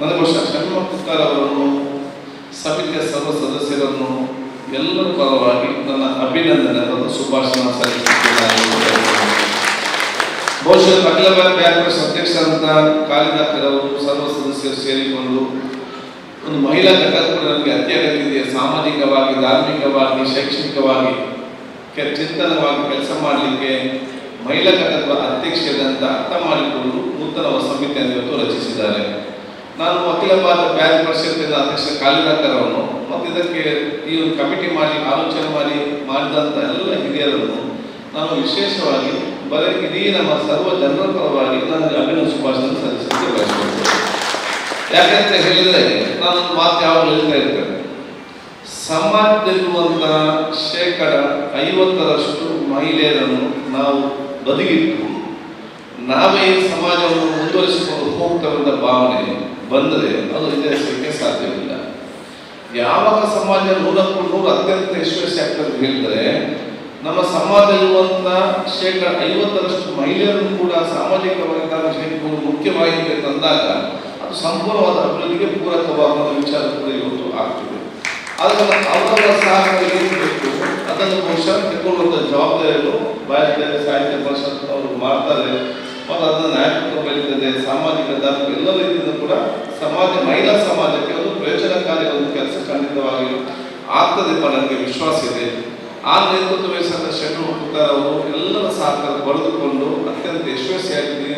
ನನಗೋಸ್ಕರ ಷಣ್ಮುಖರ್ ಅವರನ್ನು ಸಮಿತಿಯ ಸರ್ವ ಸದಸ್ಯರನ್ನು ಎಲ್ಲರ ಪರವಾಗಿ ನನ್ನ ಅಭಿನಂದನೆ ಶುಭಾಶಯ ಸಲ್ಲಿಸುತ್ತೇನೆ. ಬಹುಶಃ ಅಖಿಲ ಭಾರತ ಬ್ಯಾಂಕ್ ಅಧ್ಯಕ್ಷರಂತ ಕಾಳಿದಾಕರವರು ಸರ್ವ ಸದಸ್ಯರು ಸೇರಿಕೊಂಡು ಒಂದು ಮಹಿಳಾ ಘಟಕ ಕೂಡ ನನಗೆ ಅತ್ಯಗತ್ಯ ಸಾಮಾಜಿಕವಾಗಿ, ಧಾರ್ಮಿಕವಾಗಿ, ಶೈಕ್ಷಣಿಕವಾಗಿ ಚಿಂತನವಾಗಿ ಕೆಲಸ ಮಾಡಲಿಕ್ಕೆ ಮಹಿಳಾ ಘಟಕದ ಅಧ್ಯಕ್ಷರಂತ ಅರ್ಥ ಮಾಡಿಕೊಂಡು ನೂತನ ಸಮಿತಿಯನ್ನು ಇವತ್ತು ರಚಿಸಿದ್ದಾರೆ. ನಾನು ಅಖಿಲ ಭಾರತ ಬ್ಯಾಂಕ್ ಪರಿಷತ್ತಿನ ಅಧ್ಯಕ್ಷ ಕಾಲಿನಾಕರವನ್ನು ಮತ್ತು ಇದಕ್ಕೆ ಈ ಒಂದು ಕಮಿಟಿ ಮಾಡಿ, ಆಲೋಚನೆ ಮಾಡಿ ಮಾಡಿದಂಥ ಎಲ್ಲ ಹಿರಿಯರನ್ನು ನಾನು ವಿಶೇಷವಾಗಿ ಬರೀ ಇಡೀ ನಮ್ಮ ಸರ್ವ ಜನರ ಪರವಾಗಿ ನನಗೆ ಅಭಿನಂದ ಶುಭಾಶಯ ಸಲ್ಲಿಸಲಿಕ್ಕೆ ಬಯಸ್ತೇನೆ ಯಾಕೆಂತ ಹೇಳಿದ್ರೆ ನಾನು ಮಾತು ಯಾವಾಗಲೂ ಹೇಳ್ತಾ ಇರ್ತೇನೆ. ಸಮಾಜದಲ್ಲಿರುವಂತಹ ಶೇಕಡ ಐವತ್ತರಷ್ಟು ಮಹಿಳೆಯರನ್ನು ನಾವು ಬದುಕಿಟ್ಟು ನಾವೇ ಸಮಾಜವನ್ನು ಮುಂದುವರಿಸಿಕೊಂಡು ಹೋಗ್ತಕ್ಕಂಥ ಭಾವನೆ ಬಂದರೆ ಅದು ಎದುರಿಸಲಿಕ್ಕೆ ಸಾಧ್ಯವಿಲ್ಲ. ಯಾವಾಗ ಸಮಾಜ ನೂರಕ್ಕೂ ನೂರು ಅತ್ಯಂತ ಯಶಸ್ವಿ ಆಗ್ತದೆ ಹೇಳಿದ್ರೆ, ನಮ್ಮ ಸಮಾಜದಲ್ಲಿರುವಂಥ ಶೇಕಡ ಐವತ್ತರಷ್ಟು ಮಹಿಳೆಯರನ್ನು ಕೂಡ ಸಾಮಾಜಿಕವಾಗಿ ನಾವು ಸೇರಿಕೊಂಡು ಮುಖ್ಯವಾಹಿನಿಗೆ ತಂದಾಗ ಅದು ಸಂಪೂರ್ಣವಾದ ಅಭಿವೃದ್ಧಿಗೆ ಪೂರಕವಾಗುವ ವಿಚಾರ ಕೂಡ ಇವತ್ತು ಆಗ್ತಿದೆ. ಅದನ್ನು ಅವರ ಸಹಕಾರ ಏನು ಬೇಕು ಅದನ್ನು ಬಹುಶಃ ತಗೊಳ್ಳುವಂಥ ಜವಾಬ್ದಾರಿಯನ್ನು ಭಾರತೀಯ ಸಾಹಿತ್ಯ ಪರಿಷತ್ ಅವರು ಮಾಡ್ತಾರೆ. ಮತ್ತು ಅದನ್ನು ನಾಯಕತ್ವ ಬೆಳೀತದೆ ಸಾಮಾಜಿಕ ಧಾರ್ಮಿಕ ಎಲ್ಲ ರೀತಿಯಿಂದ ಕೂಡ ಸಮಾಜ, ಮಹಿಳಾ ಸಮಾಜಕ್ಕೆ ಒಂದು ಪ್ರಯೋಜನಕಾರಿ ಒಂದು ಕೆಲಸ ಖಂಡಿತವಾಗಿ ಆಗ್ತದೆ ನನಗೆ ವಿಶ್ವಾಸ ಇದೆ. ಆ ನೇತೃತ್ವ ವಹಿಸಿದ ಶೆಟ್ರು ಅವರು ಎಲ್ಲರ ಸಹಕಾರ ಬರೆದುಕೊಂಡು ಅತ್ಯಂತ ಯಶಸ್ವಿಯಾಗಿದ್ದೀನಿ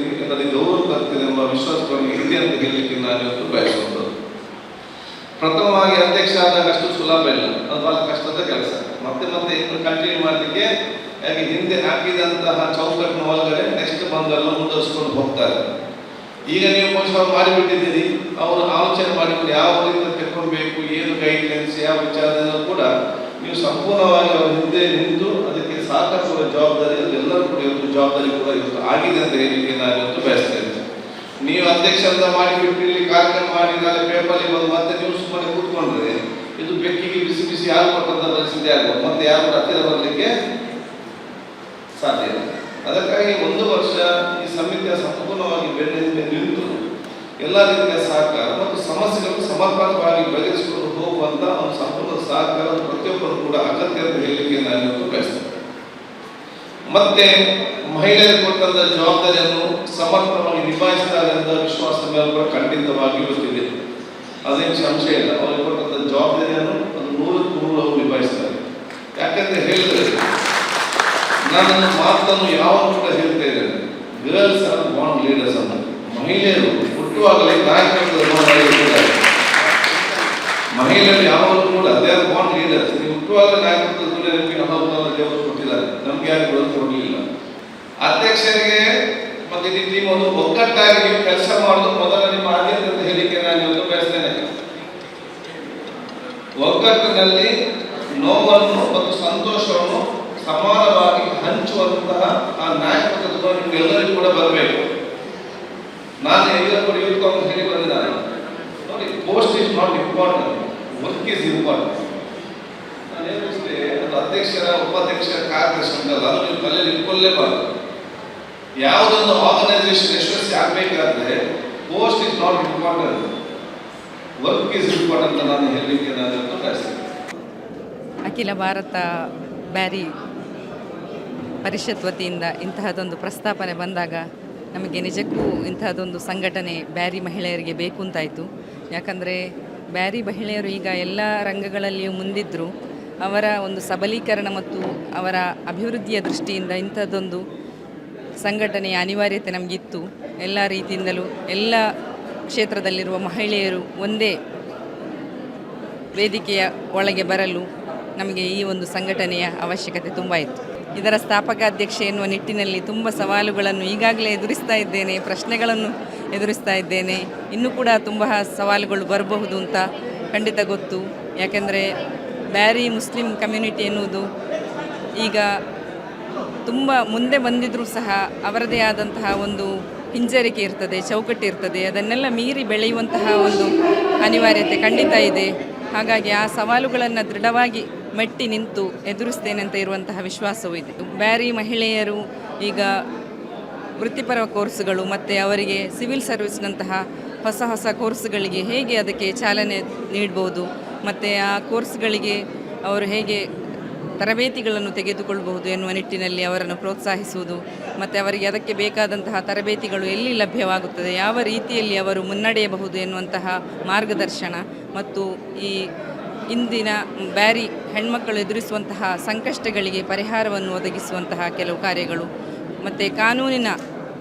ಗೌರವ ಬರ್ತದೆ ಎಂಬ ವಿಶ್ವಾಸವನ್ನು ಇದೆ ಅಂತ ಹೇಳಲಿಕ್ಕೆ ನಾನು ಇವತ್ತು ಬಯಸುವಂಥದ್ದು ಪ್ರಥಮವಾಗಿ ಅಧ್ಯಕ್ಷ ಆದಾಗ ಅಷ್ಟು ಸುಲಭ ಇಲ್ಲ. ಅದು ಬಹಳ ಕಷ್ಟದ ಕೆಲಸ. ಮತ್ತೆ ಮತ್ತೆ ಇನ್ನು ಕಂಟಿನ್ಯೂ ಮಾಡಲಿಕ್ಕೆ ಯಾಕೆ ಹಿಂದೆ ಹಾಕಿದಂತಹ ಚೌಕಟ್ಟಿನ ಒಳಗಡೆ ನೆಕ್ಸ್ಟ್ ಬಂದು ಎಲ್ಲ ಮುಂದುವರಿಸ್ಕೊಂಡು ಹೋಗ್ತಾರೆ. ಈಗ ನೀವು ಮೋಸ ಮಾಡಿಬಿಟ್ಟಿದ್ದೀರಿ. ಅವರು ಆಲೋಚನೆ ಮಾಡಿಕೊಂಡು ಯಾವ ರೀತಿ ತೆಕ್ಕೊಳ್ಬೇಕು ಏನು ಗೈಡ್ಲೈನ್ಸ್ ಯಾವ ವಿಚಾರದಿಂದ ಕೂಡ ನೀವು ಸಂಪೂರ್ಣವಾಗಿ ಅವ್ರ ಹಿಂದೆ ನಿಂತು ಅದಕ್ಕೆ ಸಾಕಷ್ಟು ಜವಾಬ್ದಾರಿ ಎಲ್ಲರೂ ಕೂಡ ಇವತ್ತು ಜವಾಬ್ದಾರಿ ಕೂಡ ಇವತ್ತು ಆಗಿದೆ ಅಂತ ಹೇಳಿ ನಾನು ಇವತ್ತು ಬಯಸ್ತೇನೆ. ನೀವು ಅಧ್ಯಕ್ಷ ಮಾಡಿಬಿಟ್ಟು ಇಲ್ಲಿ ಕಾರ್ಯಕ್ರಮ ಮಾಡಿ, ನಾಳೆ ಪೇಪರ್ಲಿ ಬಂದು ಮತ್ತೆ ನೀವು ಸುಮ್ಮನೆ ಕೂತ್ಕೊಂಡ್ರೆ ಇದು ಬೆಕ್ಕಿಗೆ ಬಿಸಿ ಬಿಸಿ ಯಾರು ಕೊಟ್ಟಂತ ಪರಿಸ್ಥಿತಿ ಆಗ್ಬೋದು ಮತ್ತೆ ಯಾರು ಹತ್ತಿರ ಬರಲಿಕ್ಕೆ ಸಾಧ್ಯ ಇಲ್ಲ. ಅದಕ್ಕಾಗಿ ಒಂದು ವರ್ಷ ಈ ಸಮಿತಿಯ ಸಂಪೂರ್ಣವಾಗಿ ಬೆನ್ನಿಂದ ನಿಂತು ಎಲ್ಲ ರೀತಿಯ ಸಹಕಾರ ಮತ್ತು ಸಮಸ್ಯೆಗಳನ್ನು ಸಮರ್ಪಕವಾಗಿ ಬಗೆಹರಿಸಿಕೊಂಡು ಹೋಗುವಂತ ಒಂದು ಸಂಪೂರ್ಣ ಸಹಕಾರ ಪ್ರತಿಯೊಬ್ಬರು ಕೂಡ ಅಗತ್ಯ ಅಂತ ಹೇಳಲಿಕ್ಕೆ ನಾನು ಮತ್ತೆ ಮಹಿಳೆಯರು ಕೊಟ್ಟಂತ ಜವಾಬ್ದಾರಿಯನ್ನು ಸಮರ್ಥವಾಗಿ ನಿಭಾಯಿಸ್ತಾರೆ ಅಂತ ವಿಶ್ವಾಸ ಮೇಲೆ ಕೂಡ ಖಂಡಿತವಾಗಿ ಗೊತ್ತಿದೆ ಅದೇನು ಸಂಶಯ ಇಲ್ಲ. ಅವರಿಗೆ ಕೊಟ್ಟಂತ ಜವಾಬ್ದಾರಿಯನ್ನು ಅದು ನೂರಕ್ಕೂ ನೂರು ಅವರು ನಿಭಾಯಿಸ್ತಾರೆ. ಯಾಕಂದ್ರೆ ಹೇಳಿದ್ರೆ ನಾನು ನನ್ನ ಮಾತನ್ನು ಯಾವಾಗ ಕೂಡ ಹೇಳ್ತಾ ಇದ್ದೇನೆ ಗರ್ಲ್ಸ್ ಆರ್ ಬಾಂಡ್ ಲೀಡರ್ಸ್ ಅಂತ ಮಹಿಳೆಯರು ಹುಟ್ಟುವಾಗಲೇ ಮಾಡಿರುತ್ತಾರೆ ಮಹಿಳೆಯರು ಯಾವಾಗಲೂ ಕೂಡ ಅದೇ ಬಾಂಡ್ ಲೀಡರ್ಸ್ ನೀವು ಹುಟ್ಟುವಾಗ ನಾಯಕತ್ವದ ನಿಮಗೆ ನಮ್ಮ ದೇವರು ಕೊಟ್ಟಿದ್ದಾರೆ. ನಮ್ಗೆ ಯಾರು ಕೂಡ ಕೊಡಲಿಲ್ಲ. ಅಧ್ಯಕ್ಷರಿಗೆ ಮತ್ತೆ ನಿಮ್ಮ ಟೀಮ್ ಒಂದು ಒಗ್ಗಟ್ಟಾಗಿ ನೀವು ಕೆಲಸ ಮಾಡೋದು ಮೊದಲ ನಿಮ್ಮ ಆದ್ಯತೆ ಹೇಳಿಕೆ ನಾನು ಇವತ್ತು ಬಯಸ್ತೇನೆ. ಒಗ್ಗಟ್ಟಿನಲ್ಲಿ ನೋವನ್ನು ಮತ್ತು ಸಂತೋಷವನ್ನು ಸಮಾನವಾಗಿ ಹಂಚುವಂತಹ ಆ ನಾಯಕತ್ವದ ಗುಣ ನಿಮ್ಗೆಲ್ಲರಿಗೂ ಕೂಡ ಬರಬೇಕು. ನಾನು ಕೂಡ ಯೂತ್ ಕಾಂಗ್ರೆಸ್ ಹೇಳಿ ಬಂದಿದ್ದಾನೆ. ನೋಡಿ post is not important work is important ನಾನು ಹೇಳಿದ್ರೆ ಅದು ಅಧ್ಯಕ್ಷರ, ಉಪಾಧ್ಯಕ್ಷರ ಕಾರ್ಯದರ್ಶಿ ಉಂಟಲ್ಲ, ಅದು ನೀವು ತಲೆಯಲ್ಲಿ ಇಟ್ಕೊಳ್ಳೇಬಾರದು ಯಾವುದೊಂದು ಆರ್ಗನೈಸೇಷನ್ ಯಶಸ್ವಿ ಆಗಬೇಕಾದ್ರೆ post is not important work is important ಅಂತ ನಾನು ಹೇಳಲಿಕ್ಕೆ ನಾನು ಬಯಸ್ತೇನೆ. ಅಖಿಲ ಭಾರತ ಬ್ಯಾರಿ ಪರಿಷತ್ ವತಿಯಿಂದ ಇಂತಹದೊಂದು ಪ್ರಸ್ತಾಪನೆ ಬಂದಾಗ ನಮಗೆ ನಿಜಕ್ಕೂ ಇಂಥದ್ದೊಂದು ಸಂಘಟನೆ ಬ್ಯಾರಿ ಮಹಿಳೆಯರಿಗೆ ಬೇಕು ಅಂತಾಯಿತು ಯಾಕಂದರೆ ಬ್ಯಾರಿ ಮಹಿಳೆಯರು ಈಗ ಎಲ್ಲ ರಂಗಗಳಲ್ಲಿಯೂ ಮುಂದಿದ್ದರು ಅವರ ಒಂದು ಸಬಲೀಕರಣ ಮತ್ತು ಅವರ ಅಭಿವೃದ್ಧಿಯ ದೃಷ್ಟಿಯಿಂದ ಇಂಥದ್ದೊಂದು ಸಂಘಟನೆಯ ಅನಿವಾರ್ಯತೆ ನಮಗಿತ್ತು. ಎಲ್ಲ ರೀತಿಯಿಂದಲೂ ಎಲ್ಲ ಕ್ಷೇತ್ರದಲ್ಲಿರುವ ಮಹಿಳೆಯರು ಒಂದೇ ವೇದಿಕೆಯ ಒಳಗೆ ಬರಲು ನಮಗೆ ಈ ಒಂದು ಸಂಘಟನೆಯ ಅವಶ್ಯಕತೆ ತುಂಬ ಇತ್ತು. ಇದರ ಸ್ಥಾಪಕ ಅಧ್ಯಕ್ಷೆ ಎನ್ನುವ ನಿಟ್ಟಿನಲ್ಲಿ ತುಂಬ ಸವಾಲುಗಳನ್ನು ಈಗಾಗಲೇ ಎದುರಿಸ್ತಾ ಇದ್ದೇನೆ, ಪ್ರಶ್ನೆಗಳನ್ನು ಎದುರಿಸ್ತಾ ಇದ್ದೇನೆ. ಇನ್ನೂ ಕೂಡ ತುಂಬ ಸವಾಲುಗಳು ಬರಬಹುದು ಅಂತ ಖಂಡಿತ ಗೊತ್ತು. ಯಾಕೆಂದರೆ ಬ್ಯಾರಿ ಮುಸ್ಲಿಂ ಕಮ್ಯುನಿಟಿ ಎನ್ನುವುದು ಈಗ ತುಂಬ ಮುಂದೆ ಬಂದಿದ್ದರೂ ಸಹ ಅವರದೇ ಆದಂತಹ ಒಂದು ಹಿಂಜರಿಕೆ ಇರ್ತದೆ, ಚೌಕಟ್ಟು ಇರ್ತದೆ. ಅದನ್ನೆಲ್ಲ ಮೀರಿ ಬೆಳೆಯುವಂತಹ ಒಂದು ಅನಿವಾರ್ಯತೆ ಖಂಡಿತ ಇದೆ. ಹಾಗಾಗಿ ಆ ಸವಾಲುಗಳನ್ನು ದೃಢವಾಗಿ ಮೆಟ್ಟಿ ನಿಂತು ಎದುರಿಸ್ತೇನೆ ಅಂತ ಇರುವಂತಹ ವಿಶ್ವಾಸವೂ ಇದೆ. ಬ್ಯಾರಿ ಮಹಿಳೆಯರು ಈಗ ವೃತ್ತಿಪರ ಕೋರ್ಸ್ಗಳು ಮತ್ತು ಅವರಿಗೆ ಸಿವಿಲ್ ಸರ್ವಿಸ್ನಂತಹ ಹೊಸ ಹೊಸ ಕೋರ್ಸ್ಗಳಿಗೆ ಹೇಗೆ ಅದಕ್ಕೆ ಚಾಲನೆ ನೀಡ್ಬೋದು, ಮತ್ತು ಆ ಕೋರ್ಸ್ಗಳಿಗೆ ಅವರು ಹೇಗೆ ತರಬೇತಿಗಳನ್ನು ತೆಗೆದುಕೊಳ್ಳಬಹುದು ಎನ್ನುವ ನಿಟ್ಟಿನಲ್ಲಿ ಅವರನ್ನು ಪ್ರೋತ್ಸಾಹಿಸುವುದು, ಮತ್ತು ಅವರಿಗೆ ಅದಕ್ಕೆ ಬೇಕಾದಂತಹ ತರಬೇತಿಗಳು ಎಲ್ಲಿ ಲಭ್ಯವಾಗುತ್ತದೆ, ಯಾವ ರೀತಿಯಲ್ಲಿ ಅವರು ಮುನ್ನಡೆಯಬಹುದು ಎನ್ನುವಂತಹ ಮಾರ್ಗದರ್ಶನ, ಮತ್ತು ಈ ಇಂದಿನ ಬ್ಯಾರಿ ಹೆಣ್ಮಕ್ಕಳು ಎದುರಿಸುವಂತಹ ಸಂಕಷ್ಟಗಳಿಗೆ ಪರಿಹಾರವನ್ನು ಒದಗಿಸುವಂತಹ ಕೆಲವು ಕಾರ್ಯಗಳು. ಮತ್ತು ಕಾನೂನಿನ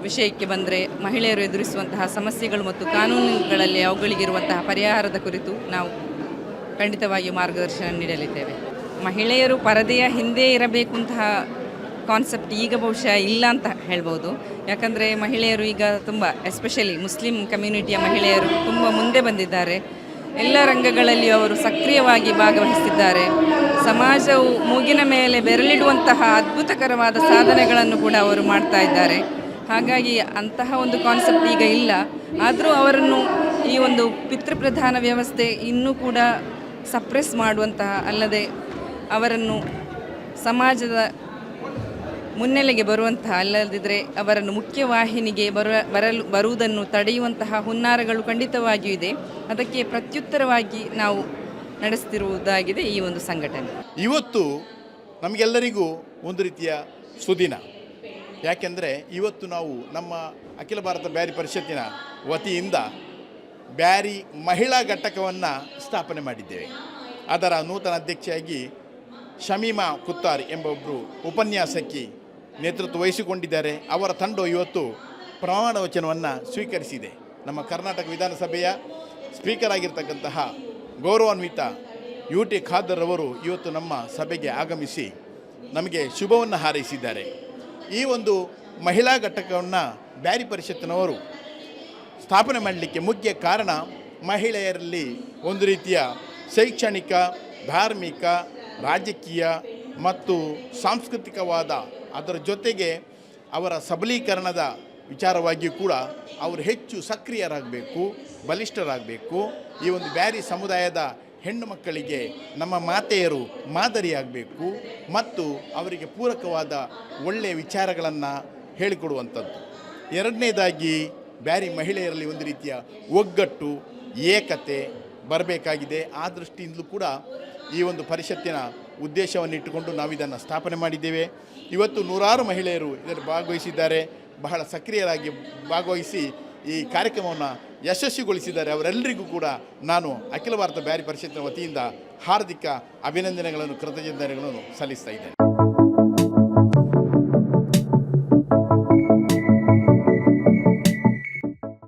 ವಿಷಯಕ್ಕೆ ಬಂದರೆ ಮಹಿಳೆಯರು ಎದುರಿಸುವಂತಹ ಸಮಸ್ಯೆಗಳು ಮತ್ತು ಕಾನೂನುಗಳಲ್ಲಿ ಅವುಗಳಿಗಿರುವಂತಹ ಪರಿಹಾರದ ಕುರಿತು ನಾವು ಖಂಡಿತವಾಗಿಯೂ ಮಾರ್ಗದರ್ಶನ ನೀಡಲಿದ್ದೇವೆ. ಮಹಿಳೆಯರು ಪರದೆಯ ಹಿಂದೆ ಇರಬೇಕಂತಹ ಕಾನ್ಸೆಪ್ಟ್ ಈಗ ಬಹುಶಃ ಇಲ್ಲ ಅಂತ ಹೇಳ್ಬೋದು. ಯಾಕಂದರೆ ಮಹಿಳೆಯರು ಈಗ ತುಂಬ, ಎಸ್ಪೆಷಲಿ ಮುಸ್ಲಿಂ ಕಮ್ಯುನಿಟಿಯ ಮಹಿಳೆಯರು ತುಂಬ ಮುಂದೆ ಬಂದಿದ್ದಾರೆ. ಎಲ್ಲ ರಂಗಗಳಲ್ಲಿ ಅವರು ಸಕ್ರಿಯವಾಗಿ ಭಾಗವಹಿಸಿದ್ದಾರೆ. ಸಮಾಜವು ಮೂಗಿನ ಮೇಲೆ ಬೆರಳಿಡುವಂತಹ ಅದ್ಭುತಕರವಾದ ಸಾಧನೆಗಳನ್ನು ಕೂಡ ಅವರು ಮಾಡ್ತಾ ಇದ್ದಾರೆ. ಹಾಗಾಗಿ ಅಂತಹ ಒಂದು ಕಾನ್ಸೆಪ್ಟ್ ಈಗ ಇಲ್ಲ. ಆದರೂ ಅವರನ್ನು ಈ ಒಂದು ಪಿತೃಪ್ರಧಾನ ವ್ಯವಸ್ಥೆ ಇನ್ನೂ ಕೂಡ ಸಪ್ರೆಸ್ ಮಾಡುವಂತಹ ಅಲ್ಲದೆ ಅವರನ್ನು ಸಮಾಜದ ಮುನ್ನೆಲೆಗೆ ಬರುವಂತಹ ಅಲ್ಲದಿದ್ದರೆ ಅವರನ್ನು ಮುಖ್ಯವಾಹಿನಿಗೆ ಬರ, ಬರಲು, ಬರುವುದನ್ನು ತಡೆಯುವಂತಹ ಹುನ್ನಾರಗಳು ಖಂಡಿತವಾಗಿಯೂ ಇದೆ. ಅದಕ್ಕೆ ಪ್ರತ್ಯುತ್ತರವಾಗಿ ನಾವು ನಡೆಸ್ತಿರುವುದಾಗಿದೆ ಈ ಒಂದು ಸಂಘಟನೆ. ಇವತ್ತು ನಮಗೆಲ್ಲರಿಗೂ ಒಂದು ರೀತಿಯ ಸುದಿನ. ಯಾಕೆಂದರೆ ಇವತ್ತು ನಾವು ನಮ್ಮ ಅಖಿಲ ಭಾರತ ಬ್ಯಾರಿ ಪರಿಷತ್ತಿನ ವತಿಯಿಂದ ಬ್ಯಾರಿ ಮಹಿಳಾ ಘಟಕವನ್ನು ಸ್ಥಾಪನೆ ಮಾಡಿದ್ದೇವೆ. ಅದರ ನೂತನ ಅಧ್ಯಕ್ಷೆಯಾಗಿ ಶಮೀಮಾ ಕುತ್ತಾರ್ ಎಂಬ ಒಬ್ಬರು ಉಪನ್ಯಾಸಕಿ ನೇತೃತ್ವ ವಹಿಸಿಕೊಂಡಿದ್ದಾರೆ. ಅವರ ತಂಡ ಇವತ್ತು ಪ್ರಮಾಣ ವಚನವನ್ನು ಸ್ವೀಕರಿಸಿದೆ. ನಮ್ಮ ಕರ್ನಾಟಕ ವಿಧಾನಸಭೆಯ ಸ್ಪೀಕರ್ ಆಗಿರ್ತಕ್ಕಂತಹ ಗೌರವಾನ್ವಿತ ಯು ಟಿ ಖಾದರ್ ಅವರು ಇವತ್ತು ನಮ್ಮ ಸಭೆಗೆ ಆಗಮಿಸಿ ನಮಗೆ ಶುಭವನ್ನು ಹಾರೈಸಿದ್ದಾರೆ. ಈ ಒಂದು ಮಹಿಳಾ ಘಟಕವನ್ನು ಬ್ಯಾರಿ ಪರಿಷತ್ತಿನವರು ಸ್ಥಾಪನೆ ಮಾಡಲಿಕ್ಕೆ ಮುಖ್ಯ ಕಾರಣ ಮಹಿಳೆಯರಲ್ಲಿ ಒಂದು ರೀತಿಯ ಶೈಕ್ಷಣಿಕ, ಧಾರ್ಮಿಕ, ರಾಜಕೀಯ ಮತ್ತು ಸಾಂಸ್ಕೃತಿಕವಾದ ಅದರ ಜೊತೆಗೆ ಅವರ ಸಬಲೀಕರಣದ ವಿಚಾರವಾಗಿಯೂ ಕೂಡ ಅವರು ಹೆಚ್ಚು ಸಕ್ರಿಯರಾಗಬೇಕು, ಬಲಿಷ್ಠರಾಗಬೇಕು. ಈ ಒಂದು ಬ್ಯಾರಿ ಸಮುದಾಯದ ಹೆಣ್ಣು ಮಕ್ಕಳಿಗೆ ನಮ್ಮ ಮಾತೆಯರು ಮಾದರಿಯಾಗಬೇಕು ಮತ್ತು ಅವರಿಗೆ ಪೂರಕವಾದ ಒಳ್ಳೆಯ ವಿಚಾರಗಳನ್ನು ಹೇಳಿಕೊಡುವಂಥದ್ದು. ಎರಡನೇದಾಗಿ, ಬ್ಯಾರಿ ಮಹಿಳೆಯರಲ್ಲಿ ಒಂದು ರೀತಿಯ ಒಗ್ಗಟ್ಟು, ಏಕತೆ ಬರಬೇಕಾಗಿದೆ. ಆ ದೃಷ್ಟಿಯಿಂದಲೂ ಕೂಡ ಈ ಒಂದು ಪರಿಷತ್ತಿನ ಉದ್ದೇಶವನ್ನು ಇಟ್ಟುಕೊಂಡು ನಾವು ಇದನ್ನು ಸ್ಥಾಪನೆ ಮಾಡಿದ್ದೇವೆ. ಇವತ್ತು ನೂರಾರು ಮಹಿಳೆಯರು ಇದರಲ್ಲಿ ಭಾಗವಹಿಸಿದ್ದಾರೆ. ಬಹಳ ಸಕ್ರಿಯರಾಗಿ ಭಾಗವಹಿಸಿ ಈ ಕಾರ್ಯಕ್ರಮವನ್ನು ಯಶಸ್ವಿಗೊಳಿಸಿದ್ದಾರೆ. ಅವರೆಲ್ಲರಿಗೂ ಕೂಡ ನಾನು ಅಖಿಲ ಭಾರತ ಬ್ಯಾರಿ ಪರಿಷತ್ತಿನ ವತಿಯಿಂದ ಹಾರ್ದಿಕ ಅಭಿನಂದನೆಗಳನ್ನು, ಕೃತಜ್ಞತೆಗಳನ್ನು ಸಲ್ಲಿಸ್ತಾ ಇದ್ದೇನೆ.